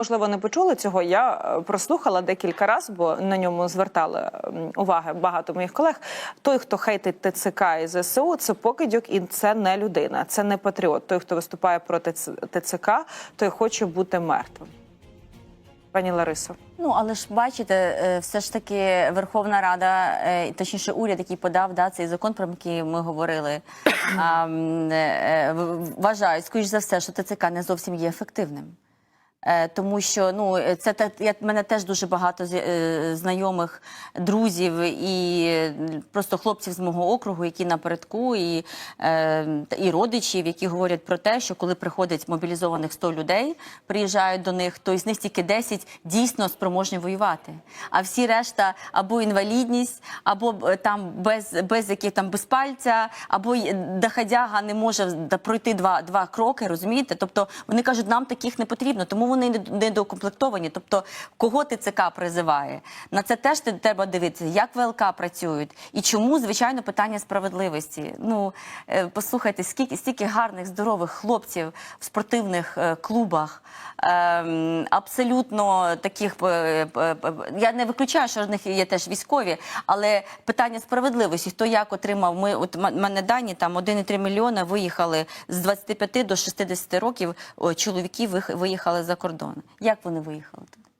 Можливо, не почули цього. Я е, прослухала декілька разів, бо на ньому звертали уваги багато моїх колег. Той, хто хейтить ТЦК і ЗСУ, це покидьок, і це не людина, це не патріот. Той, хто виступає проти ТЦК, той хоче бути мертвим. Пані Ларисо. Ну, але ж бачите, е, все ж таки Верховна Рада, е, точніше, уряд, який подав да, цей закон, про який ми говорили, а, вважають, скоріш за все, що ТЦК не зовсім є ефективним. Е, Тому що ну е, це те, я мене теж дуже багато е, знайомих друзів і просто хлопців з мого округу, які напередку, і, і родичів, які говорять про те, що коли приходять мобілізованих 100 людей, приїжджають до них, то із них тільки 10 дійсно спроможні воювати. А всі решта або інвалідність, або там без, без яких там без пальця, або доходяга не може пройти два, два кроки, розумієте? Тобто вони кажуть, нам таких не потрібно, тому вони не- недоукомплектовані. Тобто, кого ТЦК призиває? На це теж треба дивитися, як ВЛК працюють і чому, звичайно, питання справедливості. Ну е, послухайте, скільки стільки гарних, здорових хлопців в спортивних е, клубах. ем, абсолютно таких е, я не виключаю, що в них є теж військові, але питання справедливості. Хто як отримав? Ми от мене дані там 1,3 мільйона виїхали з 25 до 60 років. Чоловіки виїхали за кордон. Як вони виїхали туди?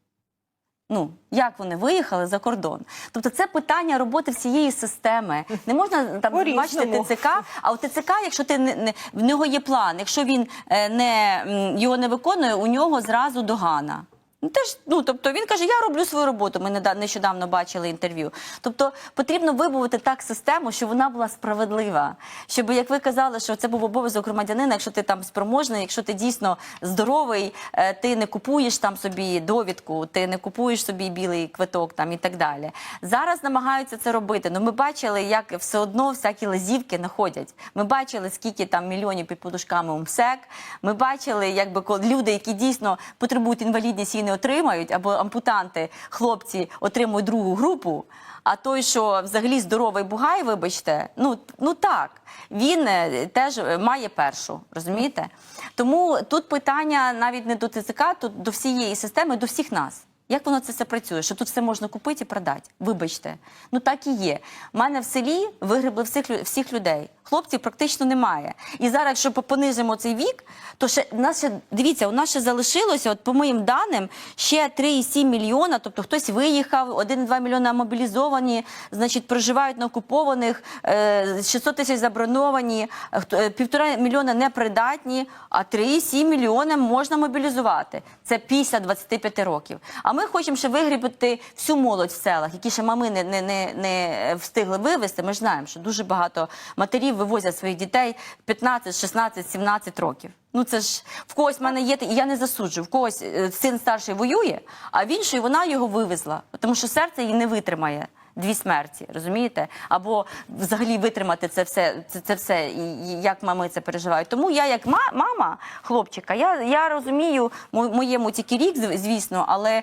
Ну, як вони виїхали за кордон? Тобто це питання роботи всієї системи. Не можна там бачити ТЦК, а у ТЦК, якщо ти не, не в нього є план, якщо він е, не його не виконує, у нього зразу догана. Ну, теж, ну, тобто він каже, я роблю свою роботу. Ми нещодавно бачили інтерв'ю. Тобто потрібно вибудувати так систему, щоб вона була справедлива. Щоб, як ви казали, що це був обов'язок громадянина, якщо ти там спроможний, якщо ти дійсно здоровий, е, ти не купуєш там собі довідку, ти не купуєш собі білий квиток там і так далі. Зараз намагаються це робити. Ну ми бачили, як все одно всякі лазівки знаходять. Ми бачили, скільки там мільйонів під подушками у МСЕК. Ми бачили, якби люди, які дійсно потребують інвалідність і не отримають, або ампутанти, хлопці отримують другу групу. А той, що взагалі здоровий бугай, вибачте, ну, ну так, він е, теж е, має першу, розумієте? Тому тут питання навіть не до ТЦК, тут до всієї системи, до всіх нас. Як воно це все працює? Що тут все можна купити і продати? Вибачте, ну так і є. У мене в селі вигребли всіх всіх людей. Хлопців практично немає. І зараз, якщо по- понизимо цей вік, то ще нас ще дивіться, у нас ще залишилося, от по моїм даним, ще 3,7 мільйона. Тобто хтось виїхав, 1,2 мільйона мобілізовані, значить, проживають на окупованих, е, 600 тисяч заброновані, е, е, півтора мільйона непридатні, а 3,7 мільйона можна мобілізувати. Це після 25 років. А ми хочемо ще вигрібати всю молодь в селах, які ще мами не, не, не, не встигли вивезти. Ми ж знаємо, що дуже багато матерів вивозять своїх дітей 15, 16, 17 років. Ну це ж в когось в мене є, і я не засуджую. В когось е, син старший воює, а в іншої вона його вивезла, тому що серце її не витримає. Дві смерті, розумієте? Або взагалі витримати це все, це, це все, і, як мами це переживають. Тому я, як ма- мама хлопчика, я, я розумію моєму тільки рік, звісно, але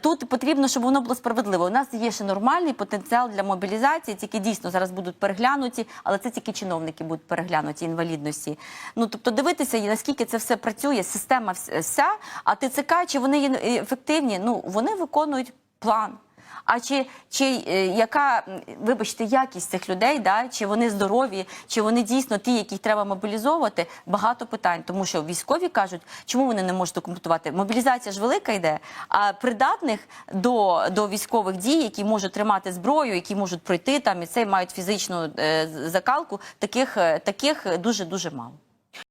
тут потрібно, щоб воно було справедливо. У нас є ще нормальний потенціал для мобілізації, тільки дійсно зараз будуть переглянуті, але це тільки чиновники будуть переглянуті інвалідності. Ну тобто дивитися, наскільки це все працює, система вся, а ТЦК, чи вони є ефективні? Ну вони виконують план. А чи, чи е, яка, вибачте, якість цих людей, да? чи вони здорові, чи вони дійсно ті, яких треба мобілізовувати? Багато питань, тому що військові кажуть, чому вони не можуть документувати? Мобілізація ж велика йде, а придатних до, до військових дій, які можуть тримати зброю, які можуть пройти там і це мають фізичну е, закалку, таких, е, таких дуже дуже мало.